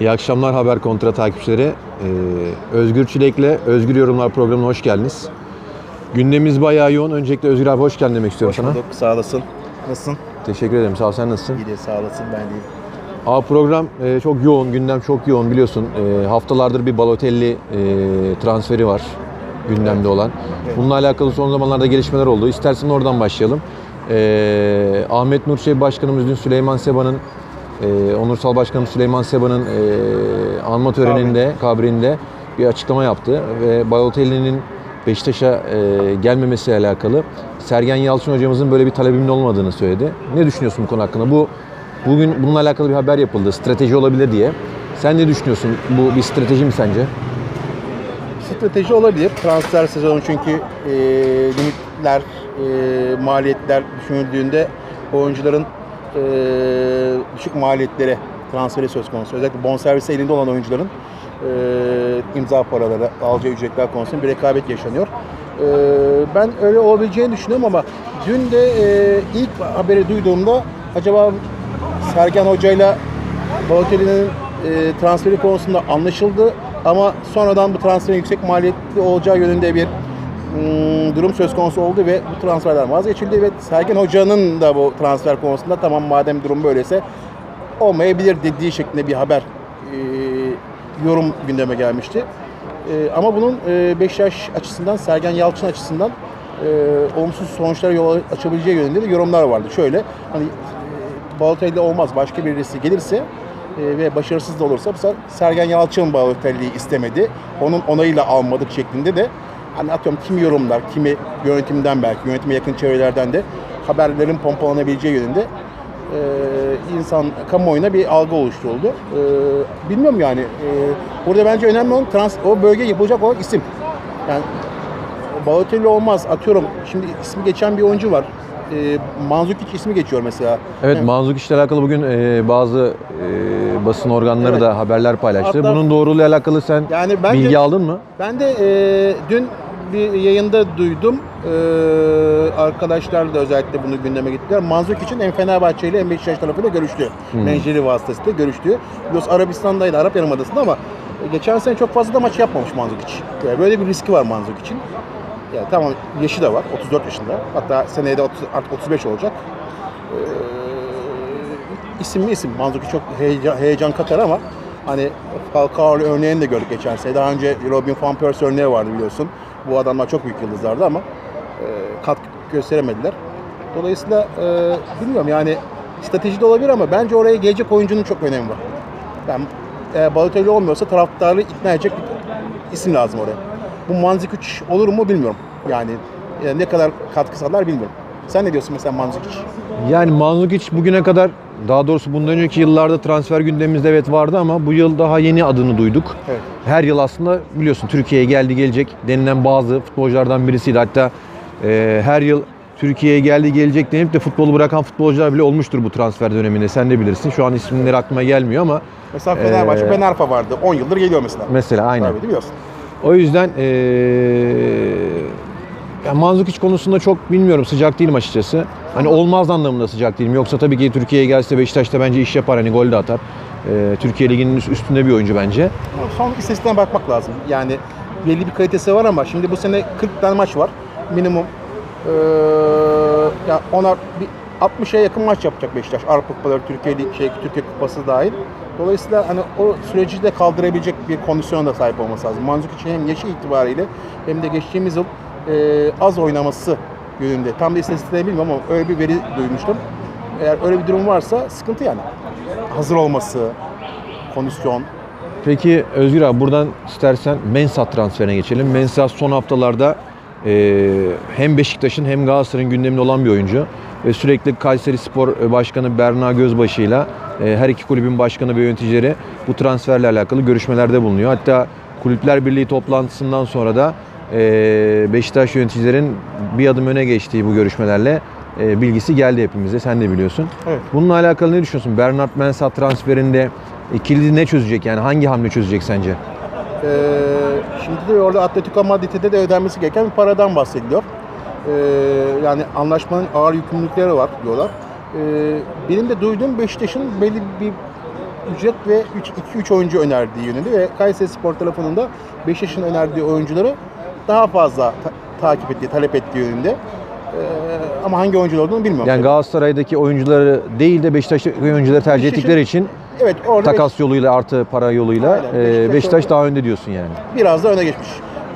İyi akşamlar Haber Kontra takipçileri. Ee, Özgür Çilek'le Özgür Yorumlar programına hoş geldiniz. Gündemimiz bayağı yoğun. Öncelikle Özgür abi hoş geldin demek istiyorum Hoş sana. bulduk. Sağ olasın. Nasılsın? Teşekkür ederim. Sağ ol. Sen nasılsın? İyi de sağ olasın. Ben deyim. Abi program e, çok yoğun. Gündem çok yoğun biliyorsun. E, haftalardır bir Balotelli e, transferi var gündemde olan. Bununla alakalı son zamanlarda gelişmeler oldu. İstersen oradan başlayalım. E, Ahmet Nurçevi Başkanımız dün Süleyman Seba'nın e, Onursal Başkanım Süleyman Seba'nın e, anma töreninde, kabrinde bir açıklama yaptı ve Balotelli'nin Beşiktaş'a e, gelmemesiyle alakalı Sergen Yalçın hocamızın böyle bir talebinin olmadığını söyledi. Ne düşünüyorsun bu konu hakkında? Bu bugün bununla alakalı bir haber yapıldı. Strateji olabilir diye. Sen ne düşünüyorsun? Bu bir strateji mi sence? Strateji olabilir. Transfer sezonu çünkü e, limitler, e, maliyetler düşünüldüğünde oyuncuların e, düşük maliyetlere transferi söz konusu. Özellikle bonservisi elinde olan oyuncuların e, imza paraları, alacağı ücretler konusunda bir rekabet yaşanıyor. E, ben öyle olabileceğini düşünüyorum ama dün de e, ilk haberi duyduğumda acaba Sergen Hoca'yla Balotelli'nin e, transferi konusunda anlaşıldı ama sonradan bu transferin yüksek maliyetli olacağı yönünde bir durum söz konusu oldu ve bu transferden vazgeçildi ve Sergen Hoca'nın da bu transfer konusunda tamam madem durum böyleyse olmayabilir dediği şeklinde bir haber e, yorum gündeme gelmişti. E, ama bunun e, Beşiktaş açısından, Sergen Yalçın açısından e, olumsuz sonuçlara yol açabileceği yönünde de yorumlar vardı. Şöyle, hani e, Balotelli olmaz, başka birisi gelirse e, ve başarısız da olursa bu Sergen Yalçın Balotelli'yi istemedi. Onun onayıyla almadık şeklinde de hani atıyorum kimi yorumlar, kimi yönetimden belki, yönetime yakın çevrelerden de haberlerin pompalanabileceği yönünde e, insan kamuoyuna bir algı oluşturuldu. E, bilmiyorum yani. E, burada bence önemli olan trans, o bölge yapılacak olan isim. Yani Balotelli olmaz. Atıyorum şimdi ismi geçen bir oyuncu var. E, Manzukic ismi geçiyor mesela. Evet, Yani- Manzuk işle alakalı bugün e, bazı e, basın organları Evet. da haberler paylaştı. Hatta- Bunun doğruluğuyla alakalı sen Yani bence bilgi aldın mı? ben de e, dün bir yayında duydum. E, arkadaşlar da özellikle bunu gündeme getirdiler. Manzuk için hem Fenerbahçe ile hem Beşiktaş tarafıyla görüştü. Menajeri vasıtasıyla görüştü. Biliyorsun Arabistan'daydı, Arap Yarımadası'nda ama geçen sene çok fazla da maç yapmamış Manzuk için. Yani böyle bir riski var Manzuk için. Yani tamam yaşı da var, 34 yaşında. Hatta seneye de 30, artık 35 olacak. Ee, isim mi isim. Manzuki çok heyecan, heyecan katar ama hani Falcao örneğini de gördük geçen sene. Daha önce Robin van Persie örneği vardı biliyorsun. Bu adamlar çok büyük yıldızlardı ama e, katkı gösteremediler. Dolayısıyla e, bilmiyorum yani strateji de olabilir ama bence oraya gelecek oyuncunun çok önemi var. Yani Balotelli olmuyorsa taraftarı ikna edecek bir isim lazım oraya. Bu Manzukic olur mu bilmiyorum. Yani e, ne kadar katkı sağlar bilmiyorum. Sen ne diyorsun mesela Manzukic? Yani Manzukic bugüne kadar daha doğrusu bundan önceki yıllarda transfer gündemimizde evet vardı ama bu yıl daha yeni adını duyduk. Evet. Her yıl aslında biliyorsun Türkiye'ye geldi gelecek denilen bazı futbolculardan birisiydi. Hatta e, her yıl Türkiye'ye geldi gelecek denip de futbolu bırakan futbolcular bile olmuştur bu transfer döneminde. Sen de bilirsin. Şu an isimleri aklıma gelmiyor ama Mesela Fenerbahçe, Ee, Ben Arfa vardı. 10 yıldır geliyor mesela. mesela aynen. Tabii biliyorsun. O yüzden eee ya Manzukic konusunda çok bilmiyorum sıcak değilim açıkçası. Hani olmaz anlamında sıcak değilim. Yoksa tabii ki Türkiye'ye gelse Beşiktaş'ta bence iş yapar hani gol de atar. Eee, Türkiye Ligi'nin üst- üstünde bir oyuncu bence. Son istatistiğine bakmak lazım. Yani belli bir kalitesi var ama şimdi bu sene 40 tane maç var. Minimum ee, ya ona bir 60'a yakın maç yapacak Beşiktaş. Avrupa Kupaları, Türkiye Lig, şey, Türkiye Kupası dahil. Dolayısıyla hani o süreci de kaldırabilecek bir kondisyona da sahip olması lazım. Manzukic hem yaşı itibariyle hem de geçtiğimiz yıl ee, az oynaması yönünde. Tam da istatistikleri bilmiyorum ama öyle bir veri duymuştum. Eğer öyle bir durum varsa sıkıntı yani. Hazır olması, kondisyon, Peki Özgür abi buradan istersen Mensah transferine geçelim. Mensah son haftalarda eee, hem Beşiktaş'ın hem Galatasaray'ın gündeminde olan bir oyuncu. Ve sürekli Kayseri Spor Başkanı Berna Gözbaşı'yla eee, her iki kulübün başkanı ve yöneticileri bu transferle alakalı görüşmelerde bulunuyor. Hatta Kulüpler Birliği toplantısından sonra da Beşiktaş yöneticilerin bir adım öne geçtiği bu görüşmelerle eee, bilgisi geldi hepimize. Sen de biliyorsun. Evet. Bununla alakalı ne düşünüyorsun? Bernard Mensah transferinde e, kilidi ne çözecek yani hangi hamle çözecek sence? Ee, şimdi de orada Atletico Madrid'e de ödenmesi gereken bir paradan bahsediliyor. Ee, yani anlaşmanın ağır yükümlülükleri var diyorlar. Ee, benim de duyduğum Beşiktaş'ın belli bir ücret ve 2-3 oyuncu önerdiği yönünde ve Kayseri Spor tarafının da Beşiktaş'ın önerdiği oyuncuları daha fazla ta- takip ettiği, talep ettiği yönünde. Ee, ama hangi oyuncular olduğunu bilmiyorum. Yani tabii. Galatasaray'daki oyuncuları değil de Beşiktaş'taki oyuncuları tercih Beşiktaş'ın- ettikleri için evet orada takas yoluyla artı para yoluyla Aynen, e, Beşiktaş Beşiktaş orada- daha önde diyorsun yani. biraz da öne geçmiş.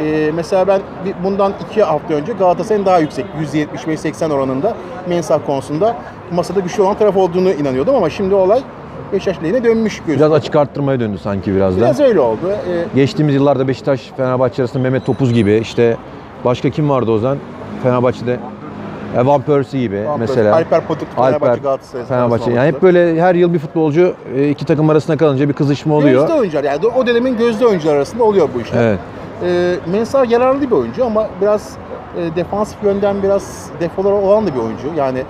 Ee, mesela ben bir- bundan iki hafta önce Galatasaray'ın daha yüksek 175-80 oranında mensah konusunda masada güçlü olan taraf olduğunu inanıyordum ama şimdi olay Beşiktaş lehine dönmüş gözüküyor. Biraz açık arttırmaya döndü sanki biraz da. Biraz öyle oldu. Ee, Geçtiğimiz yıllarda Beşiktaş Fenerbahçe arasında Mehmet Topuz gibi işte başka kim vardı o zaman Fenerbahçe'de e, Van Persie gibi mesela. Alper Potuk Fenerbahçe Alper, Galatasaray Fenerbahçe. Yani hep böyle her yıl bir futbolcu e, iki takım arasında kalınca bir kızışma oluyor. Gözde oyuncular yani o dönemin gözde oyuncular arasında oluyor bu işler. Evet. Ee, Mensah yararlı bir oyuncu ama biraz e, defansif yönden biraz defoları olan da bir oyuncu. Yani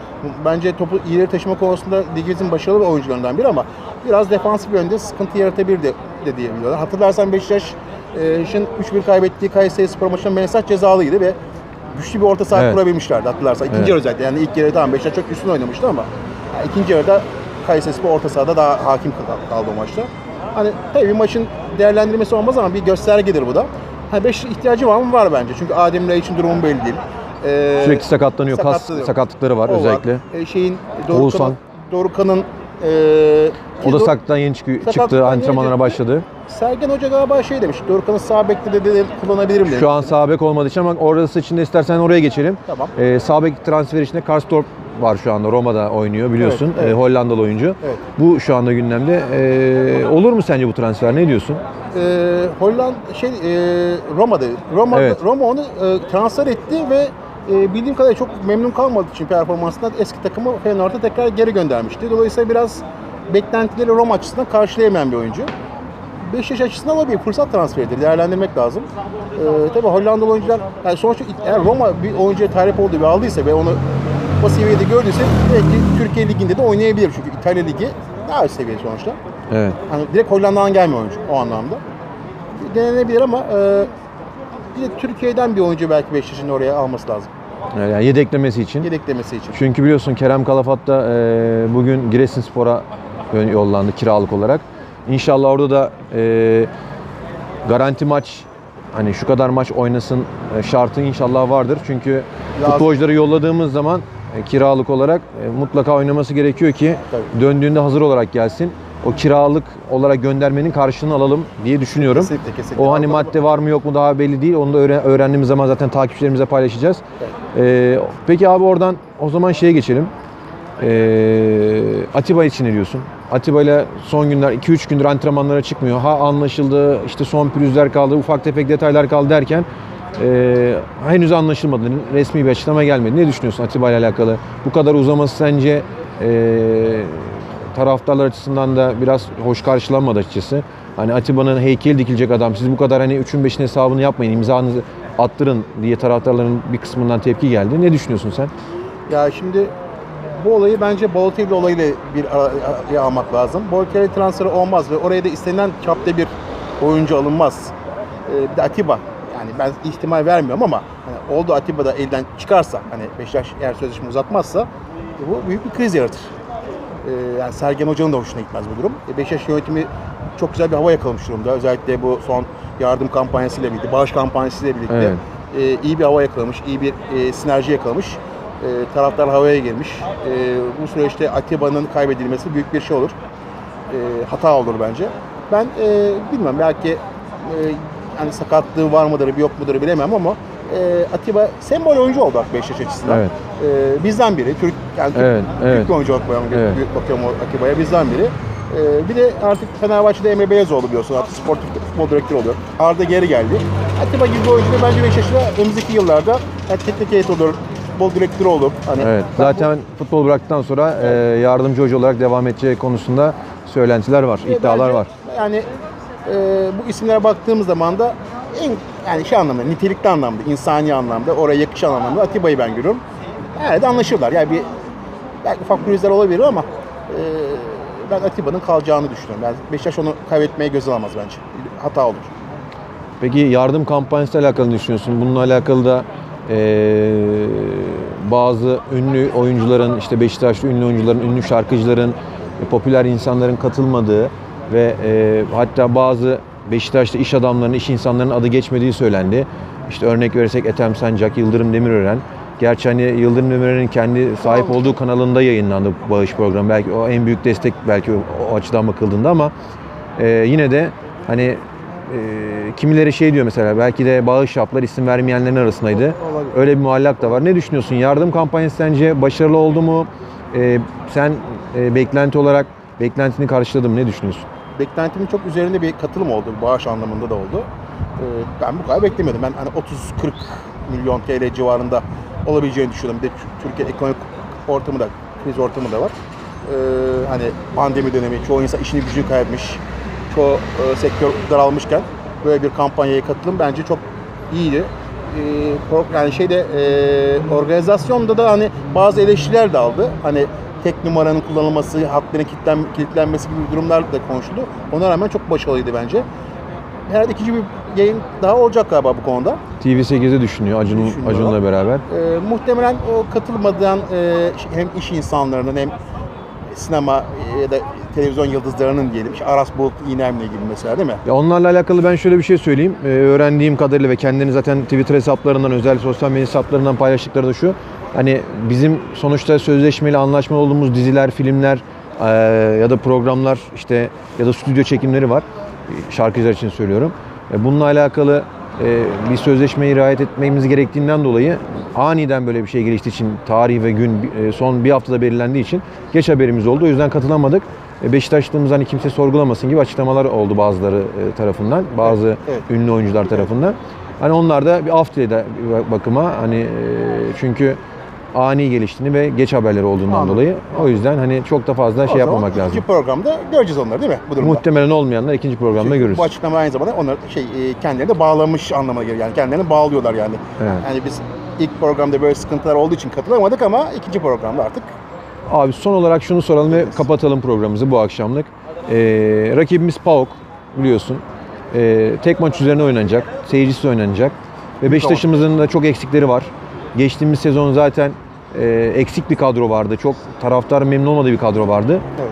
bence topu ileri taşıma konusunda ligimizin başarılı bir oyuncularından biri ama biraz defansif yönde sıkıntı yaratabilir de, de diyebiliyorlar. Hatırlarsan Beşiktaş'ın 3-1 kaybettiği Kayseri Spor maçında Mensah cezalıydı ve güçlü bir orta saha Evet. kurabilmişlerdi hatırlarsan. İkinci Evet. yarı özellikle yani ilk yarı tamam Beşiktaş çok üstün oynamıştı ama yani ikinci yarıda Kayseri Spor orta sahada daha hakim kal- kaldı o maçta. Hani tabii bir maçın değerlendirmesi olmaz ama bir göstergedir bu da. Hani Beşiktaş ihtiyacı var mı? Var bence. Çünkü Adem Ray için durumu belli değil. Ee, Sürekli sakatlanıyor. Kas sakatlanıyor. sakatlıkları var o özellikle. Ee, şeyin Oğuzhan. Dorukhan'ın e, O da sakattan yeni çıkıyor, çıktı, antrenmanlara yeni başladı. Sergen Hoca galiba şey demiş. Dorukhan'ı sağ bekte de, de kullanabilirim demiş. Şu an sağ bek olmadığı için ama orası için de istersen oraya geçelim. Tamam. Ee, sağ bek transferi içinde Karstorp var şu anda Roma'da oynuyor biliyorsun. Evet, evet. Ee, Hollandalı oyuncu. Evet. Bu şu anda gündemde. Ee, olur mu sence bu transfer? Ne diyorsun? e, Hollanda şey e, Roma'da Roma Evet. Roma onu e, transfer etti ve e, bildiğim kadarıyla çok memnun kalmadığı için performansından eski takımı Feyenoord'a tekrar geri göndermişti. Dolayısıyla biraz beklentileri Roma açısından karşılayamayan bir oyuncu. Beşiktaş açısından ama bir fırsat transferidir. Değerlendirmek lazım. Ee, tabii Hollandalı oyuncular, yani sonuçta eğer Roma bir oyuncuya talip olduğu ve aldıysa ve onu o seviyede gördüyse belki Türkiye Ligi'nde de oynayabilir. Çünkü İtalya Ligi daha üst seviye sonuçta. Evet. Hani direkt Hollanda'dan gelmiyor oyuncu o anlamda. Denenebilir ama e, bir de Türkiye'den bir oyuncu belki Beşiktaş'ın oraya alması lazım. Yani yedeklemesi için. Yedeklemesi için. Çünkü biliyorsun Kerem Kalafat da e, bugün Giresunspor'a yollandı kiralık olarak. İnşallah orada da e, garanti maç hani şu kadar maç oynasın e, şartı inşallah vardır. Çünkü Lazım. futbolcuları yolladığımız zaman e, kiralık olarak e, mutlaka oynaması gerekiyor ki Tabii. döndüğünde hazır olarak gelsin. O kiralık olarak göndermenin karşılığını alalım diye düşünüyorum. Kesinlikle, kesinlikle. O hani madde var mı yok mu daha belli değil. Onu da öğren- öğrendiğimiz zaman zaten takipçilerimize paylaşacağız. Ee, peki abi oradan o zaman şeye geçelim. Ee, Atiba için ne diyorsun? Atiba ile son günler 2-3 gündür antrenmanlara çıkmıyor. Ha anlaşıldı işte son pürüzler kaldı ufak tefek detaylar kaldı derken ee, henüz anlaşılmadı. Resmi bir açıklama gelmedi. Ne düşünüyorsun Atiba ile alakalı? Bu kadar uzaması sence ee, taraftarlar açısından da biraz hoş karşılanmadı açıkçası. Hani Atiba'nın heykeli dikilecek adam. Siz bu kadar hani 3'ün 5'in hesabını yapmayın, imzanızı attırın diye taraftarların bir kısmından tepki geldi. Ne düşünüyorsun sen? Ya şimdi bu olayı bence Balotelli olayıyla bir araya almak lazım. Balotelli transferi olmaz ve oraya da istenilen çapta bir oyuncu alınmaz. Ee, bir de Atiba. Yani ben ihtimal vermiyorum ama hani oldu Atiba da elden çıkarsa hani Beşiktaş eğer sözleşme uzatmazsa bu büyük bir kriz yaratır. Ee, yani Sergen Hoca'nın da hoşuna gitmez bu durum. E, Beşiktaş yönetimi çok güzel bir hava yakalamış durumda. Özellikle bu son yardım kampanyasıyla birlikte, bağış kampanyasıyla birlikte Evet. e, iyi bir hava yakalamış, iyi bir e, sinerji yakalamış. E, taraftar havaya girmiş. E, bu süreçte Atiba'nın kaybedilmesi büyük bir şey olur. E, hata olur bence. Ben e, bilmem belki e, hani sakatlığı var mıdır, yok mudur bilemem ama e, Atiba sembol oyuncu oldu Beşiktaş açısından. Evet. E, bizden biri. Türk, yani Türk, Evet, Türk evet. oyuncu olarak Evet. bakıyorum Atiba'ya bizden biri. E, bir de artık Fenerbahçe'de Emre Belezoğlu biliyorsun artık sportif futbol direktörü oluyor. Arda geri geldi. Atiba gibi bir oyuncu da bence Beşiktaş'ta önümüzdeki yıllarda yani teknik heyet olur, futbol direktörü olur. Hani Evet. Zaten futbol bıraktıktan sonra e, yardımcı hoca olarak devam edeceği konusunda söylentiler var, ve iddialar bence var. Yani e, bu isimlere baktığımız zaman da en yani şey anlamda, nitelikli anlamda, insani anlamda, oraya yakışan anlamda Atiba'yı ben görüyorum. Evet anlaşırlar. Yani bir belki ufak pürüzler olabilir ama e, ben Atiba'nın kalacağını düşünüyorum. Yani Beşiktaş onu kaybetmeye göz alamaz bence. Hata olur. Peki yardım kampanyası alakalı ne düşünüyorsun? Bununla alakalı da e, bazı ünlü oyuncuların, işte Beşiktaşlı ünlü oyuncuların, ünlü şarkıcıların, e, popüler insanların katılmadığı ve e, hatta bazı Beşiktaş'ta iş adamlarının, iş insanlarının adı geçmediği söylendi. İşte örnek verirsek Ethem Sancak, Yıldırım Demirören. Gerçi hani Yıldırım Demirören'in kendi sahip olduğu kanalında yayınlandı bağış programı. Belki o en büyük destek belki o, o açıdan bakıldığında ama e, yine de hani kimileri şey diyor mesela belki de bağış yaptılar isim vermeyenlerin arasındaydı. Olabilir. Öyle bir muallak da var. Ne düşünüyorsun? Yardım kampanyası sence başarılı oldu mu? E, sen e, beklenti olarak beklentini karşıladın mı? Ne düşünüyorsun? beklentimin çok üzerinde bir katılım oldu. Bağış anlamında da oldu. Ee, ben bu kadar beklemiyordum. Ben hani 30-40 milyon TL civarında olabileceğini düşünüyordum. Bir de Türkiye ekonomik ortamı da, kriz ortamı da var. Ee, hani pandemi dönemi, çoğu insan işini gücünü kaybetmiş, çoğu e, sektör daralmışken böyle bir kampanyaya katılım bence çok iyiydi. Pro- yani şeyde e, organizasyonda da hani bazı eleştiriler de aldı. Hani tek numaranın kullanılması, hatların kilitlen, kilitlenmesi gibi durumlar da konuşuldu. Ona rağmen çok başarılıydı bence. Herhalde ikinci bir yayın daha olacak galiba bu konuda. TV8'i düşünüyor Acun. Acun'la beraber. Ee, muhtemelen o katılmadan e, hem iş insanlarının hem sinema ya da televizyon yıldızlarının diyelim. İşte Aras Bulut İğnemli gibi mesela değil mi? Ya onlarla alakalı ben şöyle bir şey söyleyeyim. Ee, öğrendiğim kadarıyla ve kendilerini zaten Twitter hesaplarından, özel sosyal medya hesaplarından paylaştıkları da şu. Hani bizim sonuçta sözleşmeli, anlaşmalı olduğumuz diziler, filmler eee, ya da programlar işte ya da stüdyo çekimleri var. Şarkıcılar için söylüyorum. E, Bununla alakalı e, bir sözleşmeye riayet etmemiz gerektiğinden dolayı aniden böyle bir şey geliştiği için tarih ve gün e, son bir haftada belirlendiği için geç haberimiz oldu. O yüzden katılamadık. E, Beşiktaşlığımız hani kimse sorgulamasın gibi açıklamalar oldu bazıları e, tarafından. Bazı evet. ünlü oyuncular tarafından. Hani onlar da bir af diledi bakıma hani e, çünkü ani geliştiğini ve geç haberleri olduğundan Anladım. dolayı. O yüzden hani çok da fazla O şey yapmamak lazım. İkinci programda göreceğiz onları değil mi bu durumda? Muhtemelen olmayanlar ikinci programda Çünkü görürüz. Bu açıklama aynı zamanda onlar şey kendilerini de bağlamış anlamına geliyor. Yani kendilerini bağlıyorlar yani. Evet. Yani biz ilk programda böyle sıkıntılar olduğu için katılamadık ama ikinci programda artık Abi son olarak şunu soralım ve kapatalım programımızı bu akşamlık. Ee, rakibimiz PAOK biliyorsun. Ee, tek maç üzerine oynanacak. Seyircisiz oynanacak. Ve Beşiktaş'ımızın da çok eksikleri var. Geçtiğimiz sezon zaten e, eksik bir kadro vardı. Çok taraftarın memnun olmadığı bir kadro vardı. evet.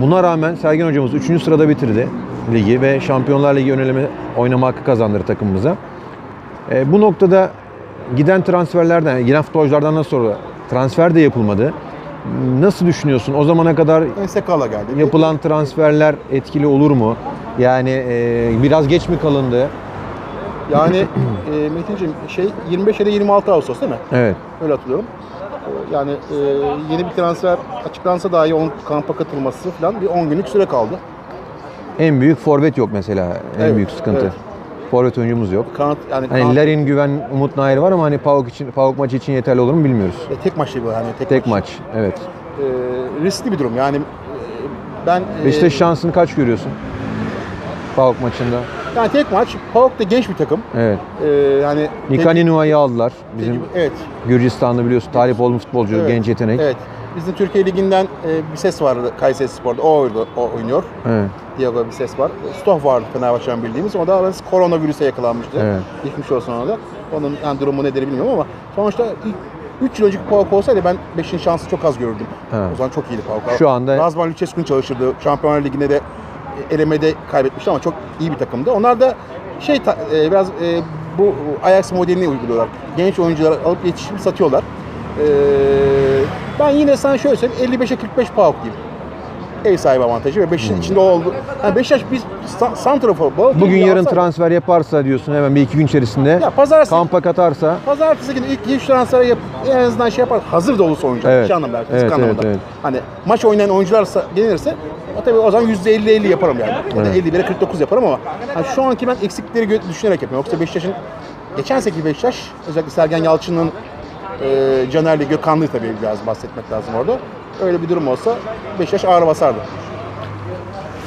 Buna rağmen Sergen hocamız 3. sırada bitirdi ligi ve Şampiyonlar Ligi öneleme oynama hakkı kazandırdı takımımıza. E, bu noktada giden transferlerden, giden futbolculardan nasıl sonra transfer de yapılmadı. Nasıl düşünüyorsun? O zamana kadar Ensekala geldi. yapılan transferler etkili olur mu? Yani e, biraz geç mi kalındı? Yani e, Metin'ciğim şey 25 ya da 26 Ağustos değil mi? Evet. Öyle hatırlıyorum. E, Yani e, yeni bir transfer açıklansa dahi onun kampa katılması falan bir 10 günlük süre kaldı. En büyük forvet yok mesela. En Evet, büyük sıkıntı. evet. Forvet oyuncumuz yok. Kanat yani Hani kanat- Larin, Güven, Umut Nair var ama hani PAOK için PAOK maçı için yeterli olur mu bilmiyoruz. e, tek maçlı bu hani tek, Tek maç. Evet. E, riskli bir durum yani e, ben e, Beşiktaş şansını kaç görüyorsun? PAOK maçında. yani tek maç PAOK da genç bir takım. Evet. E, yani Nikani Nua'yı aldılar. Bizim evet Gürcistan'da biliyorsun talip olduğum futbolcu, Evet, genç yetenek. Evet. Bizim Türkiye Ligi'nden e, bir ses vardı Kayseri Spor'da. O, oydu, o oynuyor. Evet. Diego bir ses var. Stoh vardı Fenerbahçe'den bildiğimiz. O da arası koronavirüse yakalanmıştı. Evet. Geçmiş olsun ona da. Onun yani durumu nedir bilmiyorum ama sonuçta 3 yıl önceki PAOK olsaydı ben 5'in şansı çok az görürdüm. Evet. O zaman çok iyiydi PAOK. Şu anda- Razvan Lucescu'nun çalıştırdığı Şampiyonlar Ligi'nde de e, elemede kaybetmişti ama çok iyi bir takımdı. Onlar da şey e, biraz e, bu Ajax modelini uyguluyorlar. Genç oyuncuları alıp yetiştirip satıyorlar. E, ben yine sana şöyle söyleyeyim 55'e 45 PAOK diyeyim. Ev sahibi avantajı ve Beşiktaş'ın içinde oldu. Yani Beşiktaş bir sa- santrafor. Bugün yarın transfer yaparsa diyorsun hemen bir iki gün içerisinde Ya pazartesi kampa katarsa Pazartesi günü ilk 2-3 transfer yap en azından şey yapar. Hazır da olursa oyuncular. Evet. Şey anlamda, fizik Evet, anlamda. evet, evet. Hani maç oynayan oyuncularsa gelirse o tabii o zaman %50-50 yaparım yani. Ya da Evet. 51'e 49 yaparım ama hani şu anki ben eksiklikleri gö- düşünerek yapıyorum. Yoksa Beşiktaş'ın geçen seneki Beşiktaş özellikle Sergen Yalçın'ın e, Caner'li Gökhan'lı tabii biraz bahsetmek lazım orada. Öyle bir durum olsa Beşiktaş ağır basardı.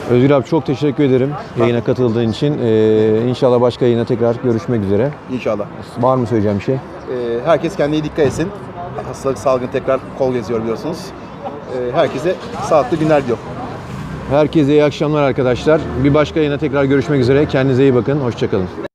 Özgür abi çok teşekkür ederim yayına katıldığın için. Ee, inşallah başka yayına tekrar görüşmek üzere. İnşallah. Var mı söyleyeceğim bir şey? E, herkes kendine dikkat etsin. Hastalık salgın tekrar kol geziyor biliyorsunuz. E, herkese sağlıklı günler diliyorum. Herkese iyi akşamlar arkadaşlar. Bir başka yayına tekrar görüşmek üzere. Kendinize iyi bakın. Hoşçakalın.